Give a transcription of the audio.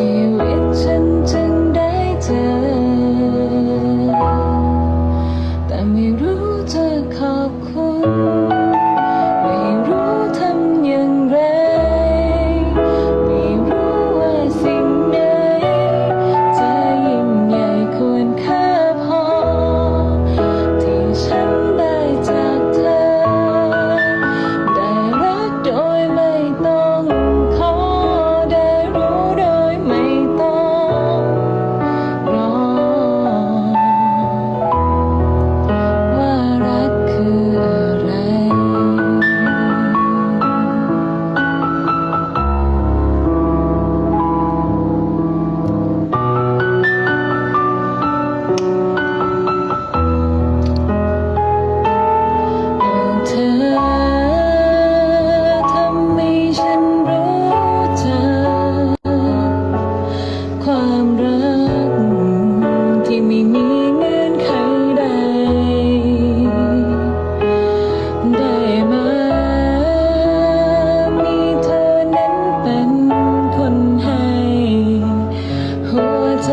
ชีวิตฉันจึงได้เจอ แต่ไม่รู้จะขอ ความรัก ที่ไม่มีเงื่อนไขใด ได้มามีเธอนั้นเป็นคนให้ หัวใจ